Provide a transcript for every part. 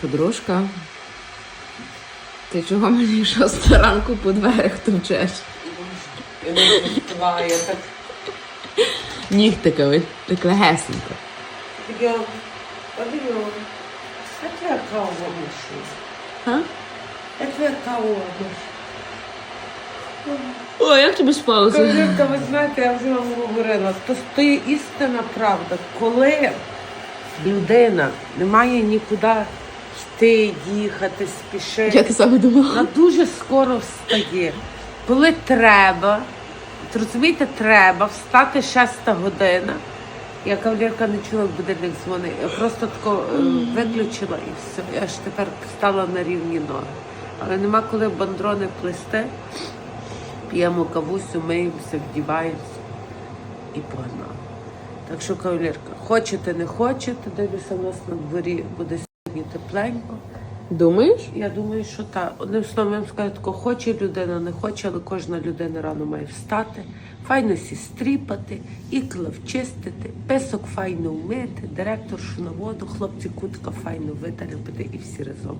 Подружка. Ти чого мені шоста ранку по дверях товчеш? Відчуваю, я так легесенько. я подивила. А твоя кава. А? А твоя кава. О, як тобі спалося? Кавалерка, ви знаєте, я вже вам говорила, то стоїть істина правда. Коли людина не має нікуди йти, їхати, спішити, Я те саме думала. вона дуже скоро встає. Коли треба, от розумієте, треба встати шеста година. Я кавалерка не чула, як будильник дзвонить. Я просто тако е, виключила і все. Я ж тепер стала на рівні ноги. Але нема коли бандрони плести. П'ємо кавусю, миємося, вдіваємося і погнали. Так що, кавалерка, хочете, не хочете, дивлюся, у нас на дворі буде сьогодні тепленько. Думаєш? Я думаю, що так. Одним словом, я вам скажу, тако, хоче людина, не хоче, але кожна людина рано має встати, файно сі стріпати, ікла вчистити, песок файно вмити, директоршу на воду, хлопці кутка файно витарепити і всі разом.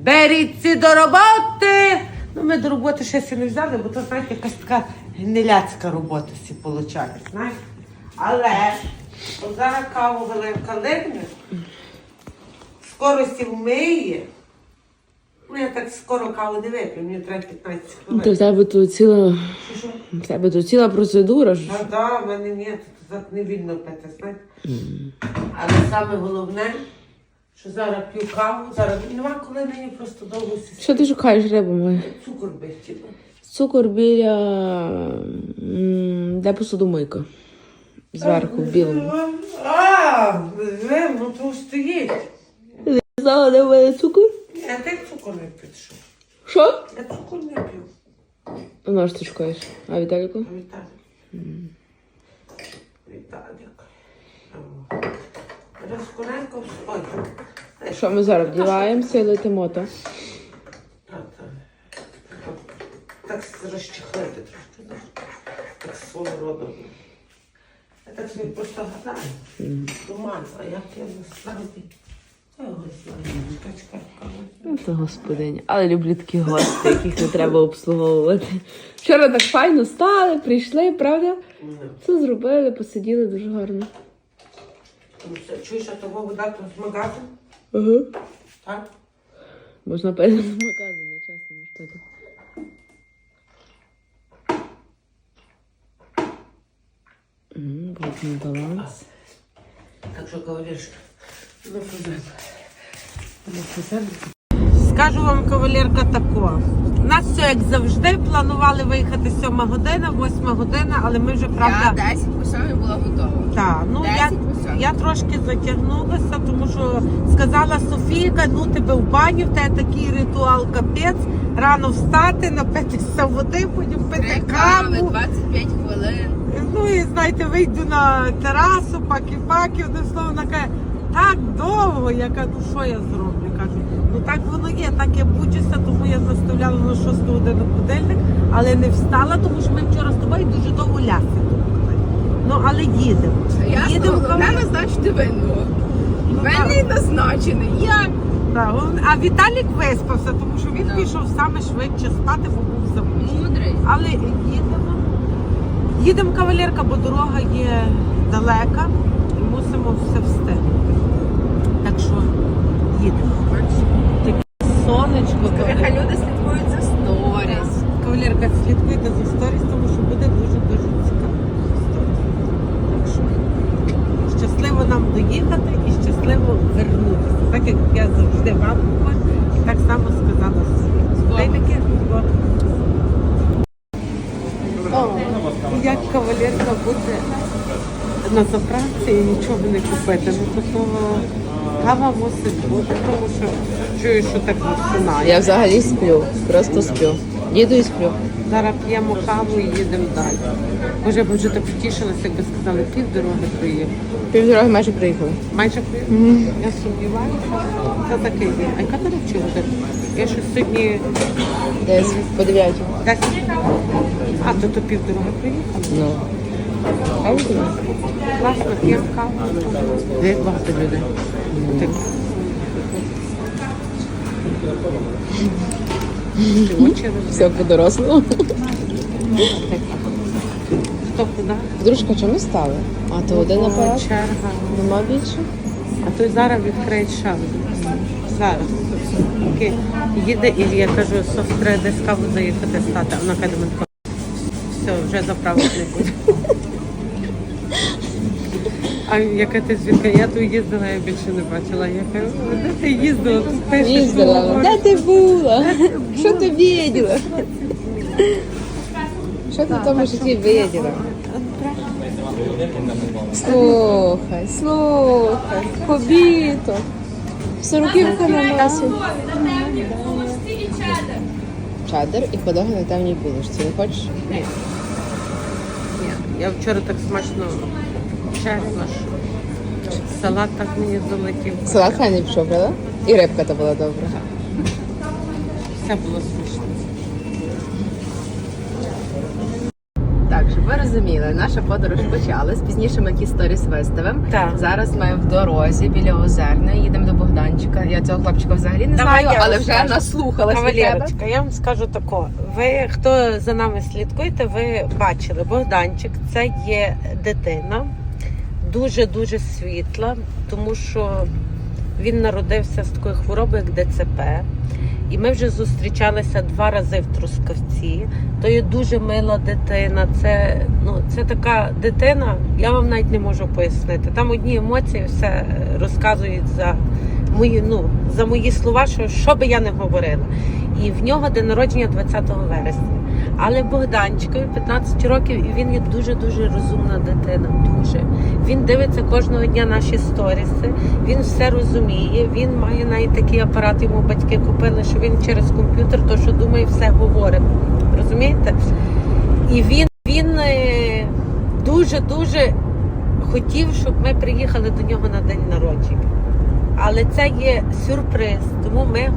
Беріться до роботи! Ну, ми до роботи ще сі не взяли, бо то, знаєте, якась така гниляцька робота сі виходить, знаєте? Але от зараз каву велика лигне, скоро сі вмиє. Ну, я так скоро каву не вип'ю, мені треба 15 Та в хвилин. тебе тут ціла. Що, що? В тебе тут ціла процедура. ж. А да, в мене ні, тут не вільно пити, знаєте. Але саме головне, що зараз п'ю каву, зараз нема коли мені просто довго сісти. Що ти шукаєш рибу моя? Цукор би хотіла. Цукор біля. м, Де посудомийка? Зверху, в білому. А, ви, ну то стоїть. Не знала, де в мене цукор? Я так цукор не підшов. Що? Я цукор не п'ю. А на ти шукаєш? А Віталіку? Віталік. Віталік. Розконенько ой. Що ми зараз вдіваємося і летимо, так. Так розчехлити трошки, так свого роду. Я так собі просто гадаю. Думаю, а як я насправді? Ну, це господиня. Але люблю такі гості, яких не треба обслуговувати. Вчора так файно стали, прийшли, правда? Все зробили, посиділи дуже гарно. Чуєш, а того вода тут з магазину? Ага. Так? Можна пити з магазину, чесно можна пити. М, Водний баланс. Так що кавалерка, Скажу вам, кавалерка, тако. У нас все як завжди. Планували виїхати 7 година, 8 година, але ми вже правда. Я 10 по 7 була готова. Так, ну я, 10 по 7. я трошки затягнулася, тому що сказала Софійка, ну тебе в баню, в тебе такий ритуал капець. Рано встати, напитися води, потім пити каву. 25 хвилин. Ну і знаєте, вийду на терасу, паки-паки, одне слово, вона каже, так довго. Я кажу, ну що я зроблю? Кажу, ну так воно є, так я буджуся, тому я заставляла на 6 годину будильник, але не встала, тому що ми вчора з тобою дуже довго ляси. Ну, але їдемо. Їдемо головне кавалер- назначити вину. Ну, Винний назначений. Я. Так, он- а Віталік виспався, тому що він Так. пішов саме швидше спати, бо був замучений. Мудрий. Але їдемо. Їдемо кавалерка, бо дорога є далека і мусимо все встигнути. Так що їдемо. Таке сонечко. Нехай люди слідкують за сторіс. Кавалерка, слідкуйте за сторіс, тому що буде дуже-дуже цікаво. Так що щасливо нам доїхати і щасливо вернутися. Так як я завжди вам говорю, і так само сказала собі. Дай таке О, як кавалерка буде на заправці і нічого не купити. Ну, такого кава мусить бути, тому що чую, що так насинає. Я взагалі сплю, просто сплю. Їду і сплю. Зараз п'ємо каву і їдемо далі. Боже, я б вже так втішилася, якби сказали, пів дороги приїхали. Півдороги майже приїхали. Майже приїхали. Я сумніваюся. Це таке є. А яка до речі година? Я щось сьогодні Десь по 9. 10. А, то то пів дороги приїхали. Ну. Буде. Класно, п'ємо каву. Як багато людей. Так. Очі Все по-дорослому. Хто куди? Дружка, чому стали? А то один О, апарат? черга. Нема більше? А той зараз відкриє ще. Зараз. Окей. Їде і я кажу, Соф, треба десь каву заїхати стати. Вона каже, «Менко, все, вже не буде. А яка ти звідки? Я тут їздила, я більше не бачила. Я кажу, «Ну, де ти їздила? Тут пишеш, Їздила. Де ти була? Що ти виділа? Що ти в тому житті виділа? Слухай, слухай, побіто. Сороківка на носі. Чадер і подоги на темній булочці. Не хочеш? Ні. Ні. Я вчора так смачно чесно. що салат так мені залетів. Салат файний пішов, правда? І рибка то була добра. Все було смачно. Так, щоб ви розуміли, наша подорож почалась. Пізніше ми якісь сторіс виставимо. Так. Зараз ми в дорозі біля Озерної, їдемо до Богданчика. Я цього хлопчика взагалі не Давай знаю, я але вам вже скажу. наслухалась від тебе. Кавалерочка, я вам скажу тако. Ви, хто за нами слідкуєте, ви бачили, Богданчик це є дитина, дуже-дуже світла, тому що він народився з такою хворобою, як ДЦП. І ми вже зустрічалися два рази в Трускавці. То є дуже мила дитина. Це, ну, це така дитина, я вам навіть не можу пояснити. Там одні емоції все розказують за мої, ну, за мої слова, що, що би я не говорила. І в нього день народження 20 вересня. Але Богданчикові 15 років, і він є дуже-дуже розумна дитина. Дуже. Він дивиться кожного дня наші сторіси, він все розуміє. Він має навіть такий апарат, йому батьки купили, що він через комп'ютер, то що думає, все говорить. Розумієте? І він, він е, дуже-дуже хотів, щоб ми приїхали до нього на день народження. Але це є сюрприз, тому ми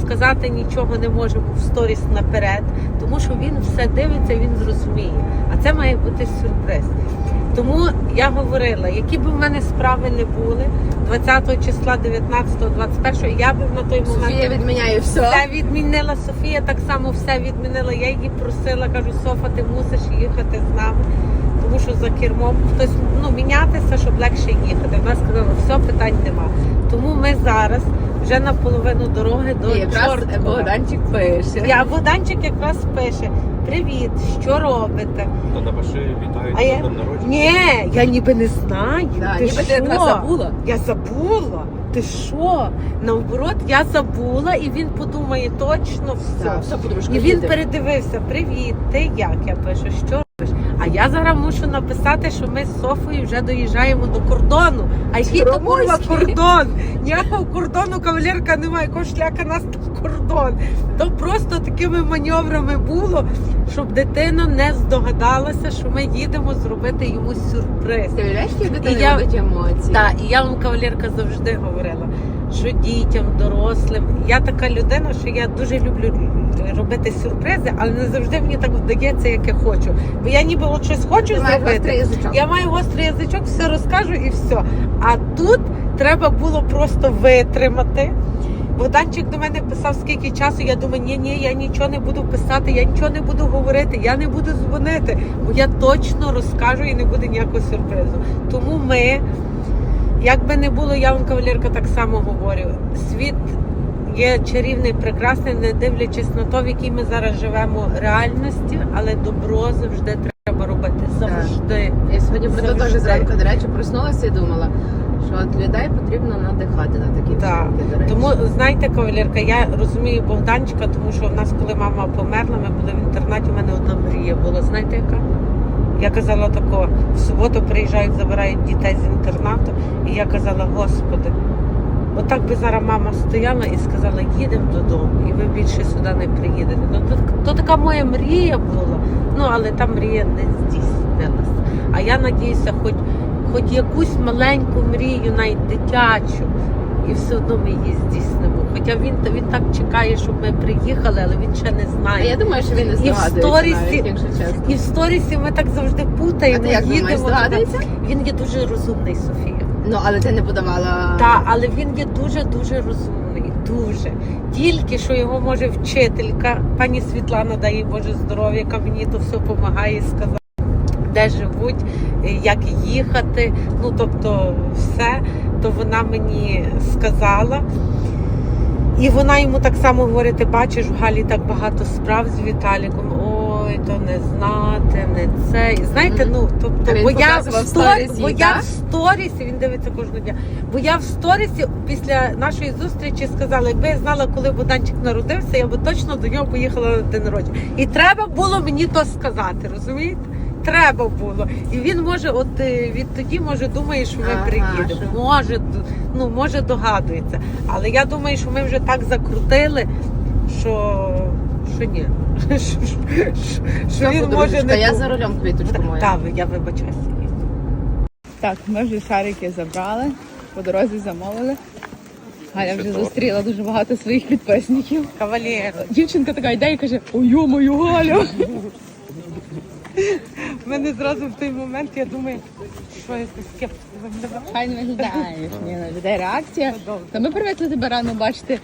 сказати нічого не можемо в сторіс наперед, тому що він все дивиться, він зрозуміє. А це має бути сюрприз. Тому я говорила, які б в мене справи не були, 20 числа, 19, 21, я би на той момент Софія відміняє все. все відмінила Софія, так само все відмінила. Я її просила, кажу, Софа, ти мусиш їхати з нами, тому що за кермом хтось ну мінятися, щоб легше їхати. Вона сказала, все питань нема. Тому ми зараз вже на половину дороги до І якраз Чорткова. Богданчик пише. Я Богданчик якраз пише: Привіт, що робите? То напиши вітаю А я- з днем народження. Ні, я ніби не знаю. Да, ти ніби ти що? якраз забула. Я забула. Ти що? Наоборот, я забула, і він подумає точно все. Так, все, подружка, І він їде. передивився: Привіт, ти як? Я пишу, що? А я зараз мушу написати, що ми з Софою вже доїжджаємо до кордону. А який то курва кордон? Ніякого кордону кавалерка немає, якого шляка нас там кордон. То просто такими маневрами було, щоб дитина не здогадалася, що ми їдемо зробити йому сюрприз. Ти уявляєш, я- будуть емоції? Так, і я вам кавалерка завжди говорила, що дітям, дорослим. Я така людина, що я дуже люблю робити сюрпризи, але не завжди мені так вдається, як я хочу. Бо я ніби от щось хочу Ти маєш гострий зробити. язичок. Я маю гострий язичок, все розкажу і все. А тут треба було просто витримати. Богданчик до мене писав скільки часу. Я думаю, ні, ні, я нічого не буду писати, я нічого не буду говорити, я не буду дзвонити, бо я точно розкажу і не буде ніякого сюрпризу. Тому ми, як би не було, я вам кавалерка так само говорю. Світ є чарівний, прекрасний, не дивлячись на те, в якій ми зараз живемо реальності, але добро завжди треба робити. Завжди. Я сьогодні про це теж зранку, до речі, проснулася і думала, що от людей потрібно надихати на такі Так. вчинки, до речі. Тому знаєте, кавалерка, я розумію Богданчика, тому що в нас, коли мама померла, ми були в інтернаті. У мене одна мрія була. Знаєте, яка? Я казала тако, в суботу приїжджають, забирають дітей з інтернату, і я казала, Господи, отак би зараз мама стояла і сказала, їдемо додому, і ви більше сюди не приїдете. Ну, то, то така моя мрія була. Ну, але та мрія не здійснилася. А я надіюся, хоч, хоч якусь маленьку мрію, навіть дитячу, і все одно ми її здійснимо. Хоча він, він так чекає, щоб ми приїхали, але він ще не А знає. я думаю, що він не в сторісі- навіть, якщо чесно. І в сторісі ми так завжди А путаємо. ти як думаєш, їдемо. здогадується? Він є дуже розумний, Софія. Ну, але ти не подавала... Так, але він є дуже дуже розумний. дуже. Тільки що його може вчителька, пані Світлана, дай Боже здоров'я, яка мені то все допомагає сказати, де живуть, е, як їхати. Ну тобто, все, то вона мені сказала. І вона йому так само говорить: ти бачиш, в Галі так багато справ з Віталіком. Ой, то не знати, не це. І знаєте, ну тобто, Він бо я в показував бо я так? в сторісі, він дивиться кожного дня. Бо я в сторісі після нашої зустрічі сказала, якби я знала, коли Богданчик народився, я би точно до нього поїхала на день народження. І треба було мені то сказати, розумієте? Треба було. І він може, от е, відтоді, може, думає, що ми Ага, приїдемо. що- Може, д- ну може догадується. Але я думаю, що ми вже так закрутили, що, що ні. Що, він може не я за рулем квіточку мою. Так, я вибачаюся. Так, ми вже шарики забрали, по дорозі замовили. Галя вже зустріла дуже багато своїх підписників. Кавалєр. Дівчинка така йде і каже: Ой, мою Галю! У мене зразу в той момент я думаю, що я скептика. Файно виглядаєш. Ні, людей реакція. Та ми привикли тебе рано бачити.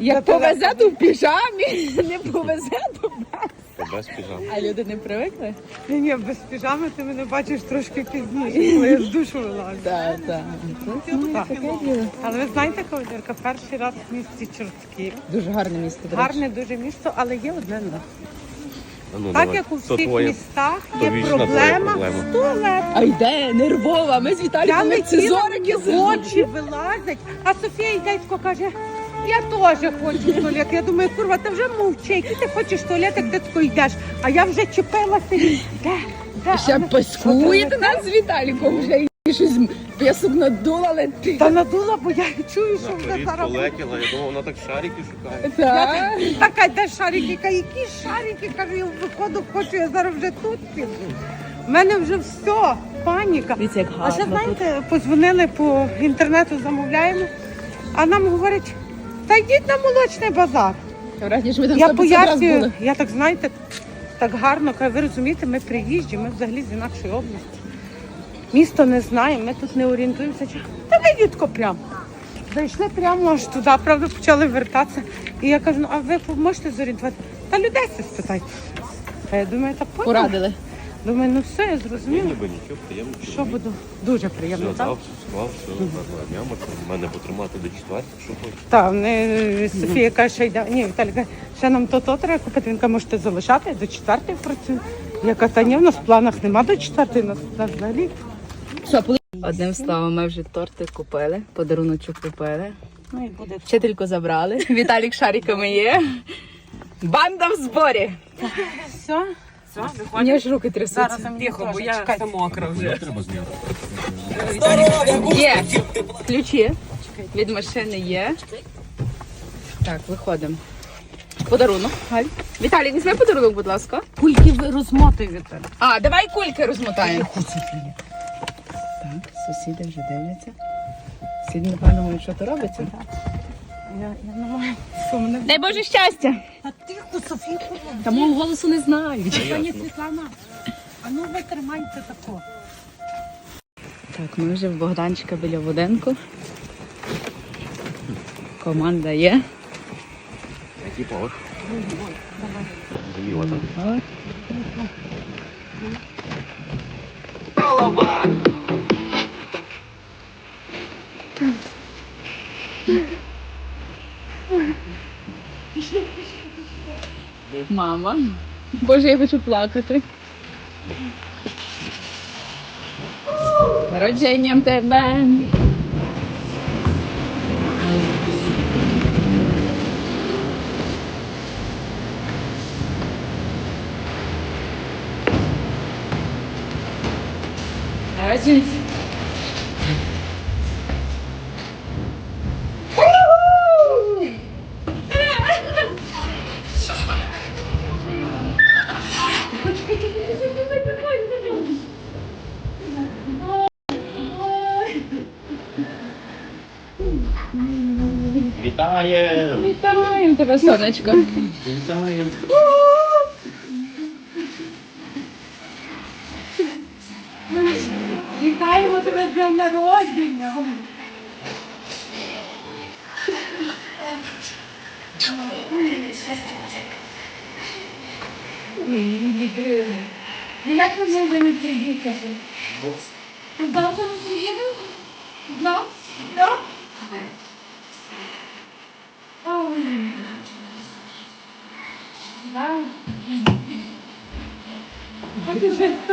Як повезе, то в піжамі, не повезе, то без. Без піжам. А люди не привикли? Ні, ні, без піжами ти мене бачиш трошки пізніше, коли я з душу вилазю. Так, так. Ну, Так. Таке діло. Але ви знаєте, кавалерка, перший раз в місті Чортків. Дуже гарне місто. Гарне дуже місто, але є одне но. А ну, Так давай. як у всіх твоє. містах є вічна твоя проблема проблема. з туалетом. А йде нервова. Ми з Віталіком як ціла, очі вилазять, а Софія йде каже, я теж хочу в туалет. Я думаю, курва, ти вже мовчи, який ти хочеш в туалет, як ти тако йдеш. А я вже чіпилася і де, де? Ще Але- паскуєте нас з Віталіком вже щось пісок надула летить. Та надула, бо я чую, що вже зараз. полетіла, я думав, вона так шарики шукає. Так. Така де шарики, Каже, які шарики, каже, я виходу хочу, я зараз вже тут піду. У мене вже все, паніка. Дивіться, як А ще гарно тут. знаєте, подзвонили по інтернету, замовляємо, а нам говорять, та йдіть на молочний базар. Враження, що ми там Я 150 раз пояснюю, були. я так знаєте, так гарно, кажу, ви розумієте, ми приїжджі, ми взагалі з інакшої області. Місто не знаємо, ми тут не орієнтуємося. Та ви дітко прямо. Зайшли прямо аж туди, правда, почали вертатися. І я кажу, ну а ви можете зорієнтувати? Та людей це спитайте. А я думаю, та поняла. Порадили. Думаю, ну все, я зрозуміла. Ніби нічого, приємно. Що буду? Дуже приємно, Все, так? дав, все склав, все, два дня можна мене потримати до четвертого, що хочеш. Так, вони Софія каже, що йде. Ні, Віталій каже, ще нам то-то треба купити. Він каже, можете залишати, я до четвертої працюю. Я кажу, та ні, в нас в планах нема до четвертої, у нас в планах взагалі. Одним словом, ми вже торти купили, подаруночок купили. Ну і буде. Вчительку забрали. Віталік шариками є. Банда в зборі. Все? У нього ж руки трясуться. Тихо, бо я це мокра вже. Є. Ключі від машини є. Так, виходимо. Подарунок. Галь. Віталій, візьми подарунок, будь ласка. Кульки ви розмотуй Віталій. А, давай кульки розмотаємо. Сусіди вже дивляться. Сусіди, напевно, думають, що то робиться. Я, я не маю. Що мене? Дай Боже щастя! Та тихо, Софія. Та мого голосу не знають. Пані Світлана, а ну ви тримайте тако. Так, ми вже в Богданчика біля будинку. Команда є. Який поверх? Зміла там. От. Мама. Боже, я хочу плакати. Народженням тебе. Народження. Вітаємо! Вітаємо тебе, сонечко. Вітаємо! Вітаємо тебе з днем народження. Jak to możemy przyjechać? No, to não, Olha que jeito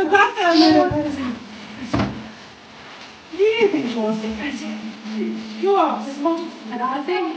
você. Que ó, vocês vão. Ela tem.